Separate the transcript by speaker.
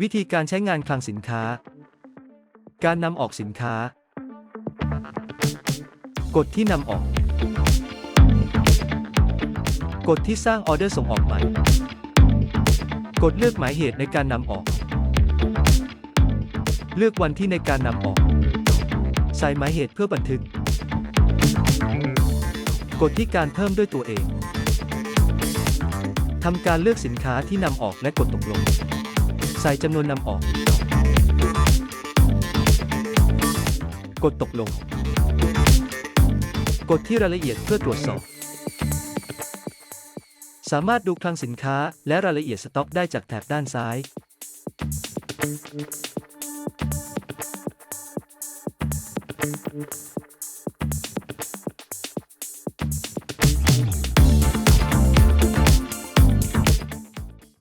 Speaker 1: วิธีการใช้งานคลังสินค้า การนำออกสินค้า กฎที่นำออก กฎที่สร้างออเดอร์ส่งออกใหม่ กฎเลือกหมายเหตุในการนำออก เลือกวันที่ในการนำออก ใส่หมายเหตุเพื่อบันทึก กฎที่การเพิ่มด้วยตัวเองทำการเลือกสินค้าที่นำออกและกดตกลง ใส่จำนวนนำออก กดตกลง กดที่รายละเอียดเพื่อตรวจสอบ สามารถดูคลังสินค้าและรายละเอียดสต็อกได้จากแถบด้านซ้าย
Speaker 2: เ